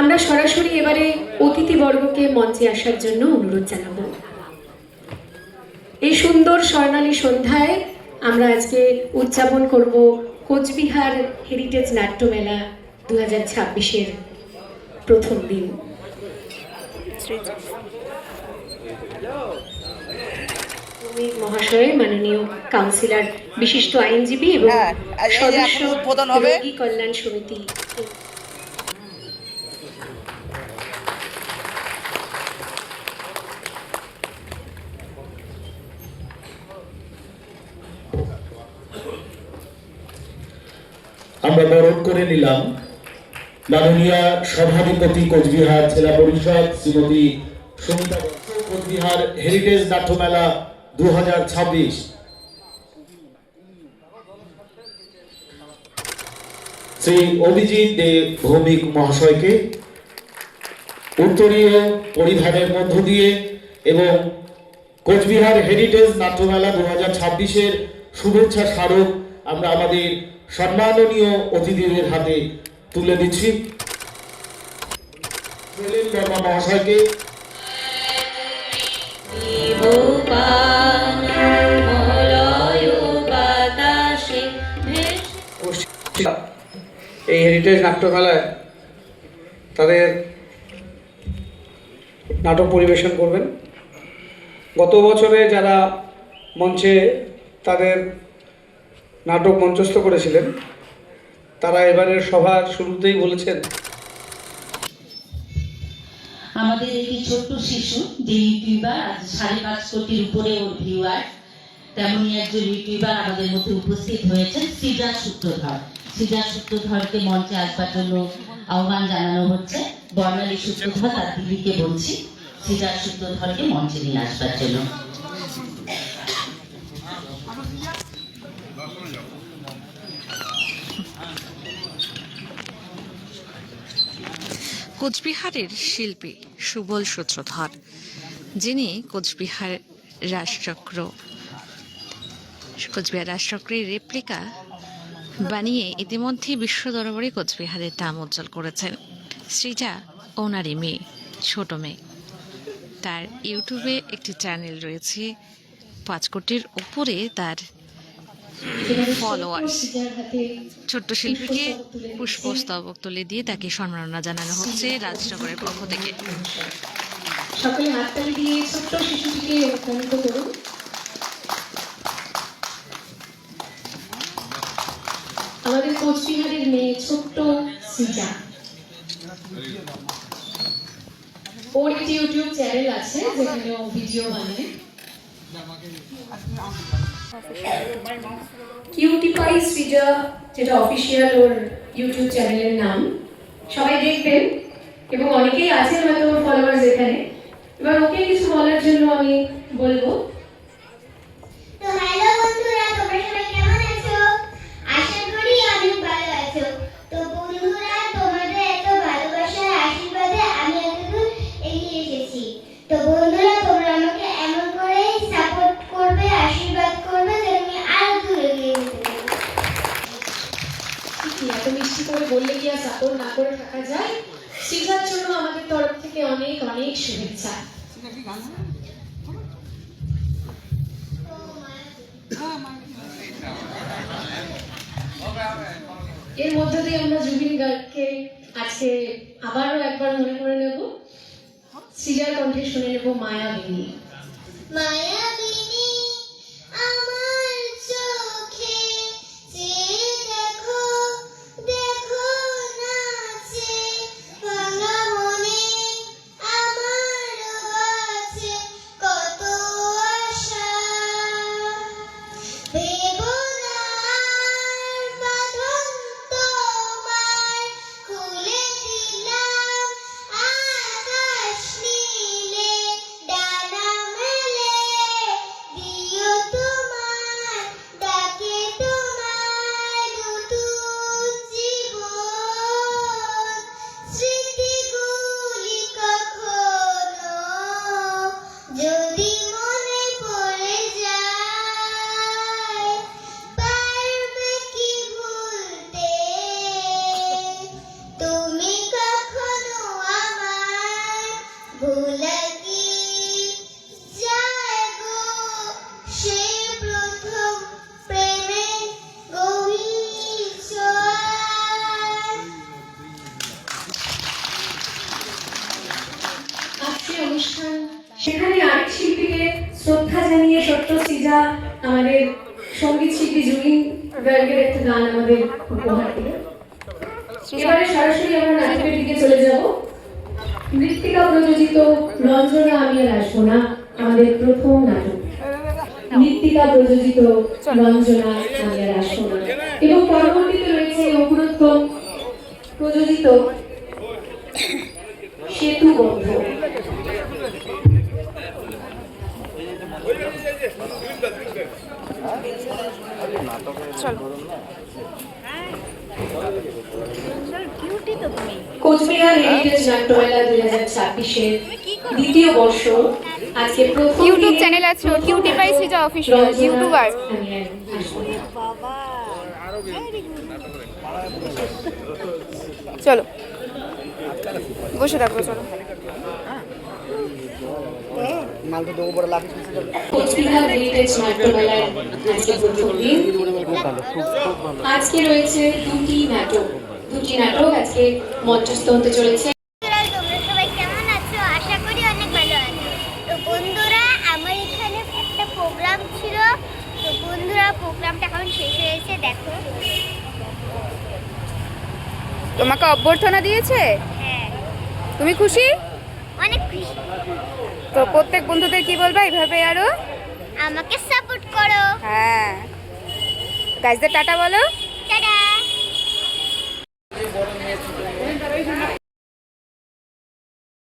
আমরা সরাসরি এবারে অতিথিবর্গকে মঞ্চে আসার জন্য অনুরোধ জানাব। এই সুন্দর স্বর্ণালী সন্ধ্যায় আমরা আজকে উদযাপন করব কোচবিহার হেরিটেজ নাট্যমেলা দু হাজার ছাব্বিশের প্রথম দিন। মহাশয় মাননীয় কাউন্সিলর বিশিষ্ট আইনজীবী এবং হ্যাঁ, সদস্য উদ্বোধন হবে। রোগী কল্যাণ সমিতি আমরা বরণ করে নিলাম মাননীয় সভাধিপতি কোচবিহার জেলা পরিষদ শ্রীমতী সুমিতা কোচবিহার হেরিটেজ নাট্যমেলা শ্রী অভিজিৎ দে ভৌমিক মহাশয়কে উত্তরীয় পরিধানের মধ্য দিয়ে এবং কোচবিহার হেরিটেজ নাট্যমেলা দু হাজার ছাব্বিশের শুভেচ্ছা স্মারক আমরা আমাদের সম্মাননীয় অতিথিদের হাতে তুলে দিচ্ছি। মহাশয়কে হেরিটেজ নাট্যমেলায় তাদের নাটক পরিবেশন করবেন। গত বছরে যারা মঞ্চে তাদের নাটক মঞ্চস্থ করেছিলেন, তারা এবারের সভার শুরুতেই বলেছেন, আমাদের একটি ছোট্ট শিশু যে ইউটিউবার আজ সাড়ে পাঁচ কোটির উপরে ওর ভিউয়ার তেমনই একজন ইউটিউবার আমাদের মধ্যে উপস্থিত হয়েছেন সিজার সূত্রধর সূত্রধরকে মঞ্চে আসবার জন্য আহ্বান জানানো হচ্ছে। বর্ণালী সূত্রধর তার দিদিকে বলছি সূত্রধরকে মঞ্চে নিয়ে আসবার জন্য। কোচবিহারের শিল্পী সুবল সূত্রধর, যিনি কোচবিহার রাজচক্র কোচবিহার রাজচক্রের রেপ্লিকা বানিয়ে ইতিমধ্যেই বিশ্ব দরবারে কোচবিহারের নাম উজ্জ্বল করেছেন। সৃজা ওনারই মেয়ে, ছোট মেয়ে। তার ইউটিউবে একটি চ্যানেল রয়েছে, পাঁচ কোটির উপরে তার Followers. ছোট্ট শিল্পীকে পুষ্পস্তবক তুলে দিয়ে তাকে সম্মাননা জানানো হচ্ছে রাজনগরের পক্ষ থেকে। সকলে হাততালি দিয়ে ছোট্ট শিশুটিকে অনুপ্রাণিত করুন। আমাদের কোচবিহারের মেয়ে, ছোট্ট সিজা ওর একটি ইউটিউব চ্যানেল আছে যেখানে ও ভিডিও বানায়। যেটা অফিসিয়াল ওর ইউটিউব চ্যানেলের নাম। সবাই দেখবেন, এবং অনেকেই আছেন হয়তো ফলোয়ার্স এখানে। এবার ওকে কিছু বলার জন্য আমি বলব। সাপোর্ট না করে থাকা যায় সৃজার জন্য আমাদের তরফ থেকে অনেক অনেক শুভেচ্ছা। এর মধ্য দিয়ে আমরা জুবিন গার্গকে আজকে আবারও একবার মনে করে নেব, সিজার কণ্ঠে শুনে নেব মায়াবিনী। মায়াবিনী অনুষ্ঠান। সেখানে আরেক শিল্পীকে শ্রদ্ধা জানিয়ে ছোট্ট সৃজা আমাদের সংগীত শিল্পী জুবিন গার্গের একটা গান আমাদের উপহার দিল এবারে সরাসরি আমরা নাটকের দিকে চলে যাব। মৃত্তিকা প্রযোজিত রঞ্জনা, আমি আর আসব না আমাদের প্রথম নাটক। মৃত্তিকা প্রযোজিত রঞ্জনা, আমি আর আসব না এবং পরবর্তীতে রয়েছে অগ্রোত্তম প্রযোজিত কোচবিহার হেরিটেজ নাট্যমেলা দুই হাজার ছাব্বিশের দ্বিতীয় বর্ষ। আজকে প্রথম ইউটিউব চ্যানেল আছে কিউটি সিজা অফিসিয়াল ইউটিউবার। চলো। বসে থাকব চলো। আজকে আজকে রয়েছে দুটি নাটক। দুটি নাটক আজকে মঞ্চস্থ হতে চলেছে। বন্ধুরা, তোমরা সবাই কেমন আছো? আশা করি অনেক ভালো আছো। তো বন্ধুরা আমার এখানে একটা প্রোগ্রাম ছিল। তো বন্ধুরা প্রোগ্রামটা এখন শেষ হয়েছে দেখো। তোমাকে অভ্যর্থনা দিয়েছে? হ্যাঁ। তুমি খুশি? তো প্রত্যেক বন্ধুদের কি বলবা এইভাবে আরও? আমাকে সাপোর্ট করো। হ্যাঁ। গাছদের টাটা বলো। টাটা।